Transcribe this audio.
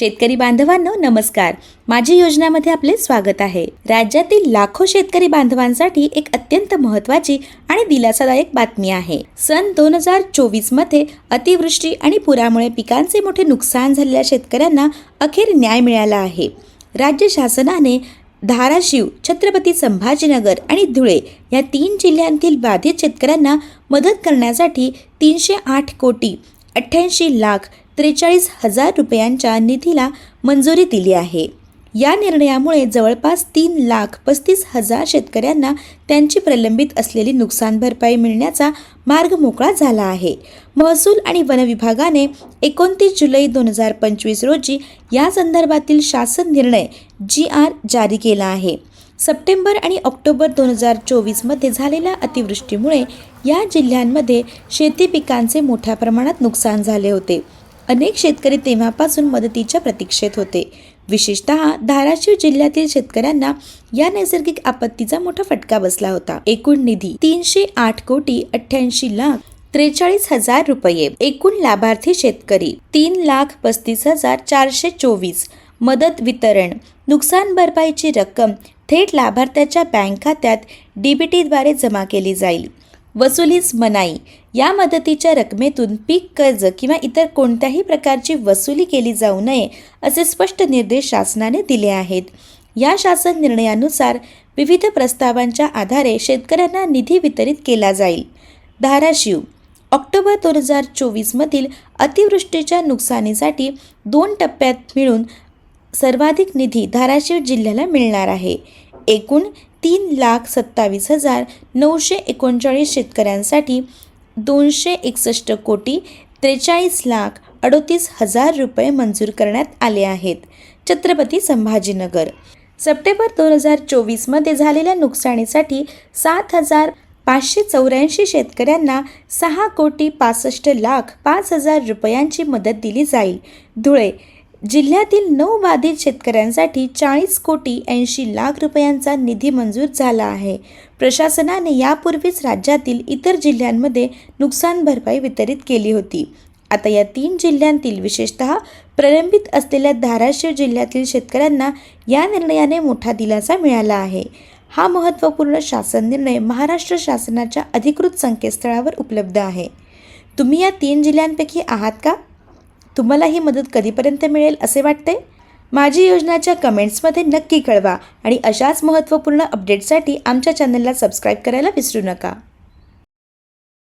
शेतकरी बांधवांनो नमस्कार. माझी योजनामध्ये आपले स्वागत आहे. राज्यातील लाखो शेतकरी बांधवांसाठी एक अत्यंत महत्त्वाची आणि दिलासादायक बातमी आहे. सन दोन हजार चोवीसमध्ये अतिवृष्टी आणि पुरामुळे पिकांचे मोठे नुकसान झालेल्या शेतकऱ्यांना अखेर न्याय मिळाला आहे. राज्य शासनाने धाराशिव छत्रपती संभाजीनगर आणि धुळे या तीन जिल्ह्यांतील बाधित शेतकऱ्यांना मदत करण्यासाठी तीनशे आठ कोटी अठ्ठ्याऐंशी लाख त्रेचाळीस हजार रुपयांच्या निधीला मंजुरी दिली आहे. या निर्णयामुळे जवळपास तीन लाख पस्तीस हजार शेतकऱ्यांना त्यांची प्रलंबित असलेली नुकसान भरपाई मिळण्याचा मार्ग मोकळा झाला आहे. महसूल आणि वन विभागाने एकोणतीस जुलै दोन हजार पंचवीस रोजी या संदर्भातील शासन निर्णय जी आर जारी केला आहे. सप्टेंबर आणि ऑक्टोबर दोन हजार चोवीसमध्ये झालेल्या अतिवृष्टीमुळे या जिल्ह्यांमध्ये शेती पिकांचे मोठ्या प्रमाणात नुकसान झाले होते. अनेक शेतकरी तेव्हापासून मदतीच्या प्रतीक्षेत होते. विशेषत धाराशिव जिल्ह्यातील शेतकऱ्यांना या नैसर्गिक आपत्तीचा मोठा फटका बसला होता. एकूण निधी तीनशे आठ कोटी अठ्ठ्याऐंशी लाख त्रेचाळीस हजार रुपये. एकूण लाभार्थी शेतकरी तीन लाख पस्तीस हजार चारशे चोवीस. मदत वितरण नुकसान भरपाईची रक्कम थेट लाभार्थ्याच्या बँक खात्यात डीबीटीद्वारे जमा केली जाईल. वसुलीस मनाई. या मदतीच्या रकमेतून पीक कर्ज किंवा इतर कोणत्याही प्रकारची वसुली केली जाऊ नये असे स्पष्ट निर्देश शासनाने दिले आहेत. या शासन निर्णयानुसार विविध प्रस्तावांच्या आधारे शेतकऱ्यांना निधी वितरित केला जाईल. धाराशिव. ऑक्टोबर दोन हजार चोवीसमधील अतिवृष्टीच्या नुकसानीसाठी दोन टप्प्यात मिळून सर्वाधिक निधी धाराशिव जिल्ह्याला मिळणार आहे. एकूण तीन लाख सत्तावीस हजार नऊशे एकोणचाळीस शेतकऱ्यांसाठी दोनशे एकसष्ट कोटी त्रेचाळीस लाख अडोतीस हजार रुपये मंजूर करण्यात आले आहेत. छत्रपती संभाजीनगर. सप्टेंबर दोन हजार चोवीसमध्ये झालेल्या नुकसानीसाठी सात हजार पाचशे चौऱ्याऐंशी शेतकऱ्यांना सहा कोटी पासष्ट लाख पाच हजार रुपयांची मदत दिली जाईल. धुळे जिल्ह्यातील नऊ बाधित शेतकऱ्यांसाठी चाळीस कोटी ऐंशी लाख रुपयांचा निधी मंजूर झाला आहे. प्रशासनाने यापूर्वीच राज्यातील इतर जिल्ह्यांमध्ये नुकसान भरपाई वितरित केली होती. आता या तीन जिल्ह्यांतील विशेषतः प्रलंबित असलेल्या धाराशिव जिल्ह्यातील शेतकऱ्यांना या निर्णयाने मोठा दिलासा मिळाला आहे. हा महत्त्वपूर्ण शासन निर्णय महाराष्ट्र शासनाच्या अधिकृत संकेतस्थळावर उपलब्ध आहे. तुम्ही या तीन जिल्ह्यांपैकी आहात का? तुम्हाला ही मदत कधीपर्यंत मिळेल असे वाटते? माझी योजनाच्या कमेंट्समध्ये नक्की कळवा आणि अशाच महत्त्वपूर्ण अपडेटसाठी आमच्या चॅनलला सबस्क्राईब करायला विसरू नका.